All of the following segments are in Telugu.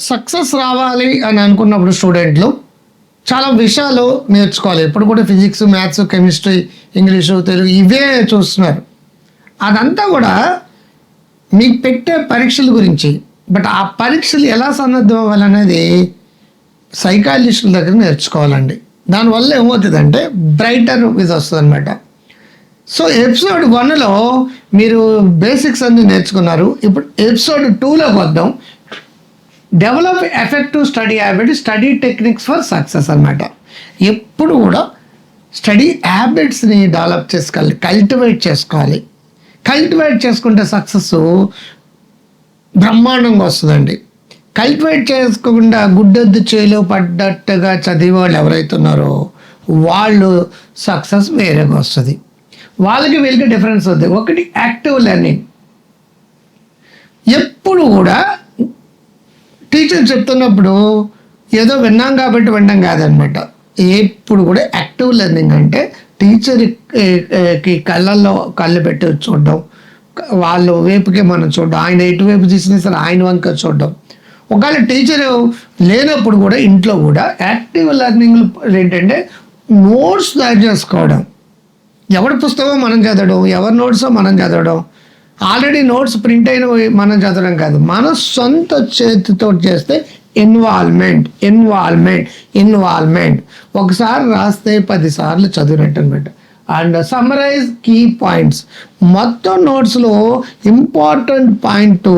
సక్సెస్ రావాలి అని అనుకున్నప్పుడు స్టూడెంట్లు చాలా విషయాలు నేర్చుకోవాలి. ఎప్పుడు కూడా physics maths chemistry English Telugu ఇవే చూస్తున్నారు. అదంతా కూడా మీకు పెట్టే పరీక్షల గురించి. బట్ ఆ పరీక్షలు ఎలా సన్నద్ధం అవ్వాలనేది సైకాలజిస్టుల దగ్గర నేర్చుకోవాలండి. దానివల్ల ఏమవుతుందంటే బ్రైటర్ ఇది వస్తుంది అనమాట సో ఎపిసోడ్ వన్లో మీరు బేసిక్స్ అన్ని నేర్చుకున్నారు. ఇప్పుడు ఎపిసోడ్ టూలోకి వద్దాం. Develop effective study habit study techniques for success అన్నమాట. ఎప్పుడు కూడా స్టడీ హ్యాబిట్స్ని డెవలప్ చేసుకోవాలి కల్టివేట్ చేసుకోవాలి. కల్టివేట్ చేసుకుంటే సక్సెస్ బ్రహ్మాండంగా వస్తుందండి. కల్టివేట్ చేసుకోకుండా గుడ్డొద్దు చేలో పడ్డట్టుగా చదివే వాళ్ళు ఎవరైతే ఉన్నారో వాళ్ళు సక్సెస్ వేరేగా వస్తుంది. వాళ్ళకి వీళ్ళకి డిఫరెన్స్ ఉంది ఒకటి యాక్టివ్ లెర్నింగ్. ఎప్పుడు కూడా టీచర్ చెప్తున్నప్పుడు ఏదో విన్నాం కాబట్టి వినడం కాదనమాట. ఎప్పుడు కూడా యాక్టివ్ లెర్నింగ్ అంటే టీచర్కి కళ్ళల్లో కళ్ళు పెట్టి చూడడం వాళ్ళు వైపుకే మనం చూడడం ఆయన ఎటువైపు తీసినా సరే ఆయన వంక చూడడం. ఒకవేళ టీచర్ లేనప్పుడు కూడా ఇంట్లో కూడా యాక్టివ్ లెర్నింగ్ ఏంటంటే నోట్స్ తయారు చేసుకోవడం. ఎవరి పుస్తకం మనం చదవడం ఎవరి నోట్సో మనం చదవడం. ఆల్రెడీ నోట్స్ ప్రింట్ అయిన మనం చదవడం కాదు మన సొంత చేతితో చేస్తే ఇన్వాల్వ్మెంట్ ఇన్వాల్వ్మెంట్ ఇన్వాల్వ్మెంట్ ఒకసారి రాస్తే పదిసార్లు చదివినట్టు అనమాట అండ్ సమ్మరైజ్ కీ పాయింట్స్ మొత్తం నోట్స్లో ఇంపార్టెంట్ పాయింట్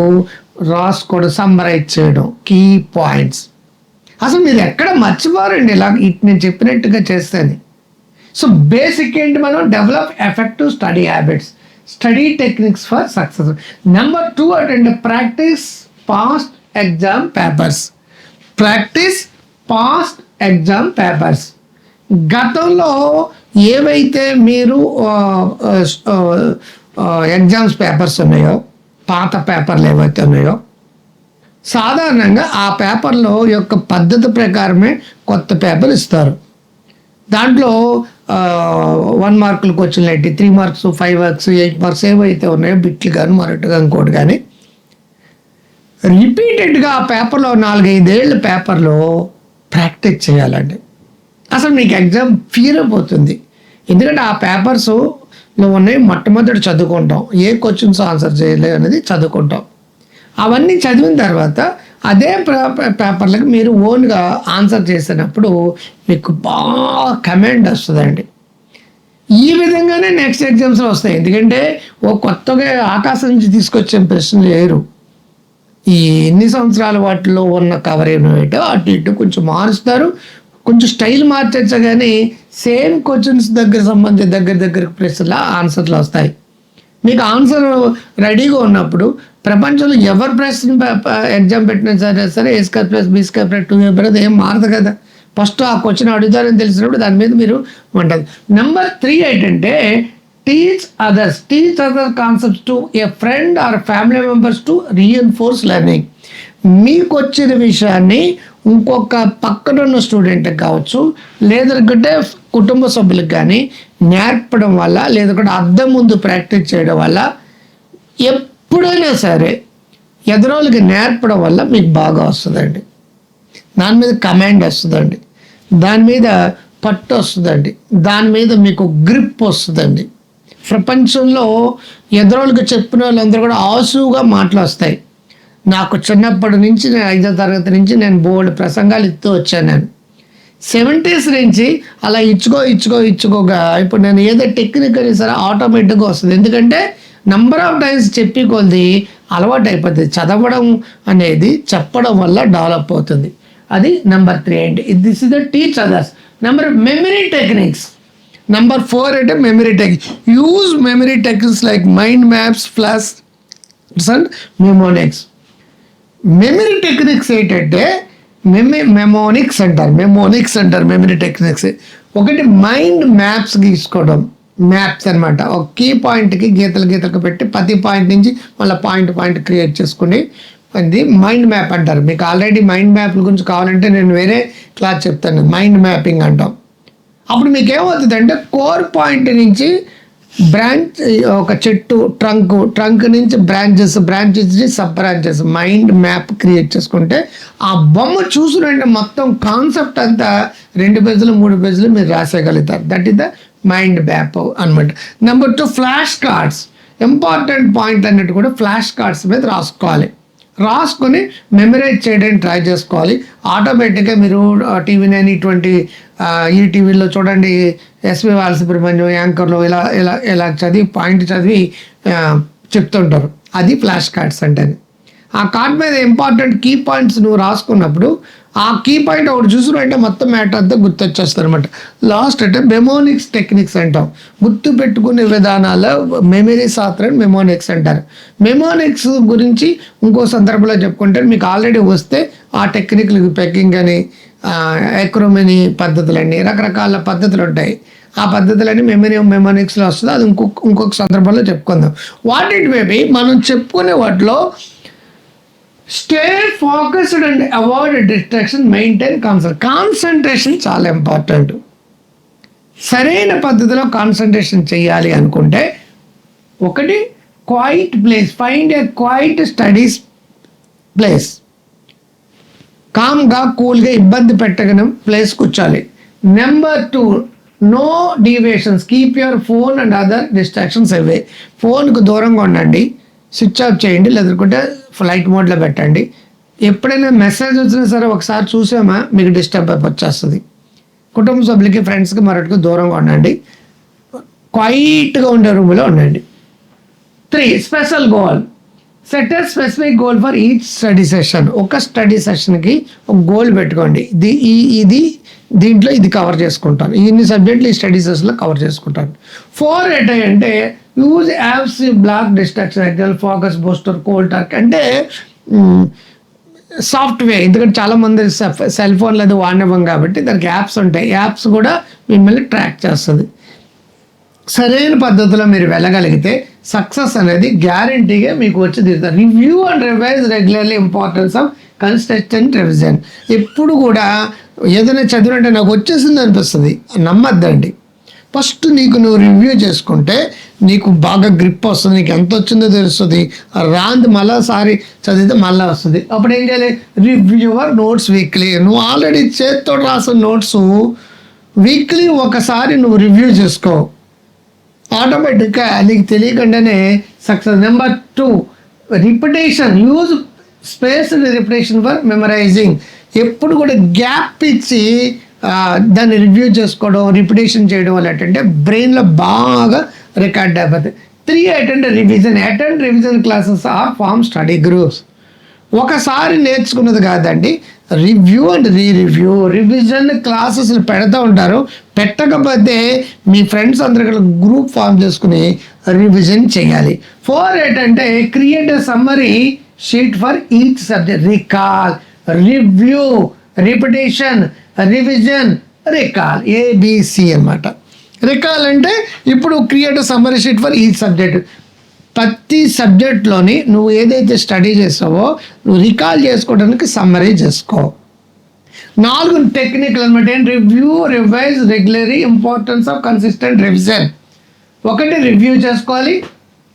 రాసుకోవడం సమ్మరైజ్ చేయడం. కీ పాయింట్స్ అసలు మీరు ఎక్కడ మర్చిపోరండి ఇలా ఇట్ నేను చెప్పినట్టుగా చేస్తేనే. సో బేసిక్ ఏంటి మనం? Develop effective study habits study techniques for success number two అంటే practice past exam papers practice past exam papers గతంలో ఏవైతే మీరు ఎగ్జామ్స్ పేపర్స్ ఉన్నాయో పాత పేపర్లు ఏవైతే ఉన్నాయో సాధారణంగా ఆ పేపర్లో యొక్క పద్ధతి ప్రకారమే కొత్త పేపర్ ఇస్తారు. దాంట్లో వన్ మార్కులు క్వశ్చన్లు ఏంటి? Three marks five marks eight marks ఏవైతే ఉన్నాయో బిట్లు కానీ మరొకటి ఇంకోటి కానీ రిపీటెడ్గా ఆ పేపర్లో నాలుగైదేళ్ళ పేపర్లో ప్రాక్టీస్ చేయాలండి. అసలు మీకు ఎగ్జామ్ ఫీల్ అయిపోతుంది. ఎందుకంటే ఆ పేపర్స్ నువ్వు ఉన్నాయి మొట్టమొదటి చదువుకుంటాం. ఏ క్వశ్చన్స్ ఆన్సర్ చేయలేదు అనేది చదువుకుంటాం. అవన్నీ చదివిన తర్వాత అదే పేపర్లకు మీరు ఓన్గా ఆన్సర్ చేసినప్పుడు మీకు బాగా కమెంట్ వస్తుందండి. ఈ విధంగానే నెక్స్ట్ ఎగ్జామ్స్లో వస్తాయి. ఎందుకంటే ఓ కొత్తగా ఆకాశం నుంచి తీసుకొచ్చే ప్రశ్నలు లేరు. ఈ ఎన్ని సంవత్సరాల వాటిలో ఉన్న కవర్ ఏమిటో అటు ఇటు కొంచెం మారుస్తారు. కొంచెం స్టైల్ మార్చచ్చు కానీ సేమ్ క్వశ్చన్స్ దగ్గర సంబంధించి దగ్గర దగ్గర ప్రశ్నల ఆన్సర్లు వస్తాయి. మీకు ఆన్సర్ రెడీగా ఉన్నప్పుడు ప్రపంచంలో ఎవరు ప్రశ్న ఎగ్జామ్ పెట్టినా సరే సరే A square plus B square plus two A ఏం మారదు కదా. ఫస్ట్ ఆ క్వశ్చన్ అడుగుతారని తెలిసినప్పుడు దాని మీద మీరు ఉంటుంది. నెంబర్ త్రీ ఏంటంటే teach others teach other concepts to a friend or family members to reinforce learning మీకు వచ్చిన విషయాన్ని ఇంకొక పక్కనున్న స్టూడెంట్కి కావచ్చు లేదంటే కుటుంబ సభ్యులకు కానీ నేర్పడం వల్ల లేదంటే అద్దం ముందు ప్రాక్టీస్ చేయడం వల్ల ఎప్పుడైనా సరే ఎదురోళ్ళకి నేర్పడం వల్ల మీకు బాగా వస్తుందండి. దాని మీద కమాండ్ వస్తుందండి. దాని మీద పట్టు వస్తుందండి. దాని మీద మీకు గ్రిప్ వస్తుందండి. ప్రపంచంలో ఎదురోళ్ళకి చెప్పిన వాళ్ళందరూ కూడా ఆసువుగా మాటలు వస్తాయి. నాకు చిన్నప్పటి నుంచి నేను ఐదో తరగతి నుంచి నేను బోర్డు ప్రసంగాలు ఇస్తూ వచ్చాను నేను. సెవెంటీస్ నుంచి అలా ఇచ్చుకో ఇచ్చుకో ఇచ్చుకోగా. ఇప్పుడు నేను ఏదో టెక్నిక్ అని సరే ఆటోమేటిక్గా వస్తుంది. ఎందుకంటే నంబర్ ఆఫ్ టైమ్స్ చెప్పి కొద్ది అలవాటు అయిపోతుంది. చదవడం అనేది చెప్పడం వల్ల డెవలప్ అవుతుంది. అది నెంబర్ త్రీ అంటే this is the teach others number memory techniques number four అంటే memory technique use memory techniques like mind maps flash and mnemonics memory techniques ఏంటంటే మెమీ మెమోనిక్స్ అంటారు మెమోనిక్స్ అంటారు మెమరీ టెక్నిక్స్. ఒకటి మైండ్ మ్యాప్స్ గీసుకోవడం మ్యాప్స్ అనమాట ఒక కీ పాయింట్కి గీతలు గీతలకు పెట్టి ప్రతి పాయింట్ నుంచి మళ్ళీ పాయింట్ పాయింట్ క్రియేట్ చేసుకుని అది మైండ్ మ్యాప్ అంటారు. మీకు ఆల్రెడీ మైండ్ మ్యాప్ల గురించి కావాలంటే నేను వేరే క్లాస్ చెప్తాను. మైండ్ మ్యాపింగ్ అంటాం. అప్పుడు మీకు ఏమవుతుందంటే కోర్ పాయింట్ నుంచి బ్రాంచ్ ఒక చెట్టు ట్రంక్ ట్రంక్ నుంచి branches branches sub branches mind map create చేసుకుంటే ఆ బొమ్మ చూసినంటే మొత్తం కాన్సెప్ట్ అంతా రెండు పేజీలు మూడు పేజీలు మీరు రాసేయగలుగుతారు. That is the mind map అనమాట number two flash cards important point అన్నట్టు కూడా ఫ్లాష్ కార్డ్స్ మీద రాసుకోవాలి. రాసుకొని మెమరైజ్ చేయడానికి ట్రై చేసుకోవాలి. ఆటోమేటిక్గా మీరు టీవీ నైన్ ఇటువంటి ఈ టీవీలో చూడండి ఎస్పి బాలసుబ్రహ్మణ్యం యాంకర్లో ఇలా ఇలా ఇలా చదివి పాయింట్ చదివి చెప్తుంటారు. అది ఫ్లాష్ కార్డ్స్ అంటే ఆ కార్డ్ మీద ఇంపార్టెంట్ కీ పాయింట్స్ నువ్వు రాసుకున్నప్పుడు ఆ కీ పాయింట్ ఒకటి చూసినట్టే మొత్తం మ్యాటర్ అంతా గుర్తొచ్చేస్తుంది అనమాట లాస్ట్ అంటే మెమోనిక్స్ టెక్నిక్స్ అంటాం. గుర్తు పెట్టుకునే విధానాల మెమరీ శాస్త్రం మెమోనిక్స్ అంటారు. మెమోనిక్స్ గురించి ఇంకో సందర్భంలో చెప్పుకుంటే మీకు ఆల్రెడీ వస్తే ఆ టెక్నిక్లు పెక్కింగ్ అని ఎక్రోమిని పద్ధతులన్నీ రకరకాల పద్ధతులు ఉంటాయి. ఆ పద్ధతులన్నీ మెమరీ మెమోనిక్స్లో వస్తుంది. అది ఇంకొక ఇంకొక సందర్భంలో చెప్పుకుందాం. వాట్ ఇట్ మేబీ మనం చెప్పుకునే వాటిలో stay focused and avoid distraction maintain కాన్సన్ concentration చాలా ఇంపార్టెంట్ సరైన పద్ధతిలో కాన్సన్ట్రేషన్ చేయాలి అనుకుంటే ఒకటి quiet place find a quiet studies place కామ్గా కూల్గా ఇబ్బంది పెట్టగలం place కూర్చోాలి number two no deviations keep your phone and other distractions away ఫోన్కు దూరంగా ఉండండి. స్విచ్ ఆఫ్ చేయండి లేదంటే ఫ్లైట్ మోడ్లో పెట్టండి. ఎప్పుడైనా మెసేజ్ వచ్చినా సరే ఒకసారి చూసామా మీకు డిస్టర్బ్ వచ్చేస్తుంది. కుటుంబ సభ్యులకి ఫ్రెండ్స్కి మరొకటికి దూరంగా ఉండండి. క్వైట్గా ఉండే రూమ్లో ఉండండి. Three special goal set a specific goal for each study session ఒక స్టడీ సెషన్కి ఒక గోల్ పెట్టుకోండి. ఇది ఈ ఇది దీంట్లో ఇది కవర్ చేసుకుంటాను. ఇన్ని సబ్జెక్టులు ఈ స్టడీ సెషన్లో కవర్ చేసుకుంటాను. ఫోర్ ఎట్ అంటే యూజ్ యాప్స్ బ్లాక్ డిస్ట్రాక్షన్ ఎగ్జాల్ ఫోకస్ బూస్టర్ కోల్ టార్క్ అంటే సాఫ్ట్వేర్ ఎందుకంటే చాలా మంది సెల్ ఫోన్లు అది వాడినవ్వం కాబట్టి దానికి యాప్స్ ఉంటాయి. యాప్స్ కూడా మిమ్మల్ని ట్రాక్ చేస్తుంది. సరైన పద్ధతిలో మీరు వెళ్ళగలిగితే సక్సెస్ అనేది గ్యారంటీగా మీకు వచ్చి తీరుతారు review and revise regularly importance of consistent revision ఎప్పుడు కూడా ఏదైనా చదివినట్టే నాకు వచ్చేసింది అనిపిస్తుంది. నమ్మద్దండి. ఫస్ట్ నీకు నువ్వు రివ్యూ చేసుకుంటే నీకు బాగా గ్రిప్ వస్తుంది నీకు ఎంత వచ్చిందో తెలుస్తుంది. రాంది మళ్ళా సారి చదివితే మళ్ళీ వస్తుంది. అప్పుడు ఏం చేయాలి? రివ్యూవర్ నోట్స్ వీక్లీ నువ్వు ఆల్రెడీ చేత్తో రాసిన నోట్స్ వీక్లీ ఒకసారి నువ్వు రివ్యూ చేసుకో. ఆటోమేటిక్గా నీకు తెలియకుండానే success number two repetition use space repetition for memorising ఎప్పుడు కూడా గ్యాప్ ఇచ్చి దాన్ని రివ్యూ చేసుకోవడం రిపిటేషన్ చేయడం వల్ల ఏంటంటే బ్రెయిన్లో బాగా రికార్డ్ అయిపోతుంది three attend revision attend revision classes or form study groups ఒకసారి నేర్చుకున్నది కాదండి review and re review revision classes పెడతా ఉంటారు. పెట్టకపోతే మీ ఫ్రెండ్స్ అందరు గ్రూప్ ఫామ్ చేసుకుని రివిజన్ చేయాలి. ఫోర్ ఏంటంటే create summary sheet for each subject recall review repetition revision recall ABC అన్నమాట. రికాల్ అంటే ఇప్పుడు create summary sheet for each subject ప్రతి సబ్జెక్ట్లోని నువ్వు ఏదైతే స్టడీ చేసావో నువ్వు రికాల్ చేసుకోవడానికి సమ్మరీ చేసుకో. నాలుగు టెక్నికల్ అనమాట ఏంటి review revise regularly importance of consistent revision ఒకటి రివ్యూ చేసుకోవాలి.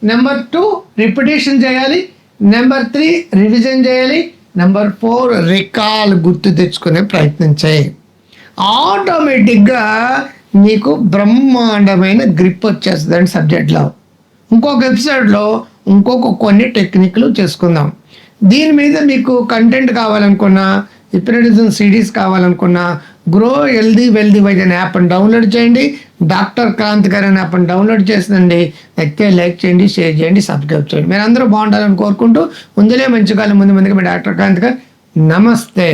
నెంబర్ టూ రిపిటేషన్ చేయాలి. నెంబర్ త్రీ రివిజన్ చేయాలి. నెంబర్ ఫోర్ రికాల్ గుర్తు తెచ్చుకునే ప్రయత్నం చేయి. ఆటోమేటిక్గా నీకు బ్రహ్మాండమైన గ్రిప్ వచ్చేస్తుందండి సబ్జెక్ట్లో ఇంకొక ఎపిసోడ్లో ఇంకొక కొన్ని టెక్నిక్లు చేసుకుందాం. దీని మీద మీకు కంటెంట్ కావాలనుకున్నా హిప్నటిజం సిడీస్ కావాలనుకున్నా గ్రో హెల్దీ వెల్దీ వైజ్ అనే యాప్ని డౌన్లోడ్ చేయండి. డాక్టర్ క్రాంతి గారు అనే యాప్ని డౌన్లోడ్ చేసిందండి అయితే లైక్ చేయండి షేర్ చేయండి సబ్స్క్రైబ్ చేయండి. మీరు అందరూ బాగుండాలని కోరుకుంటూ ముందులే మంచి కాలం ముందు ముందుగా మీ డాక్టర్ క్రాంతి గారు. నమస్తే.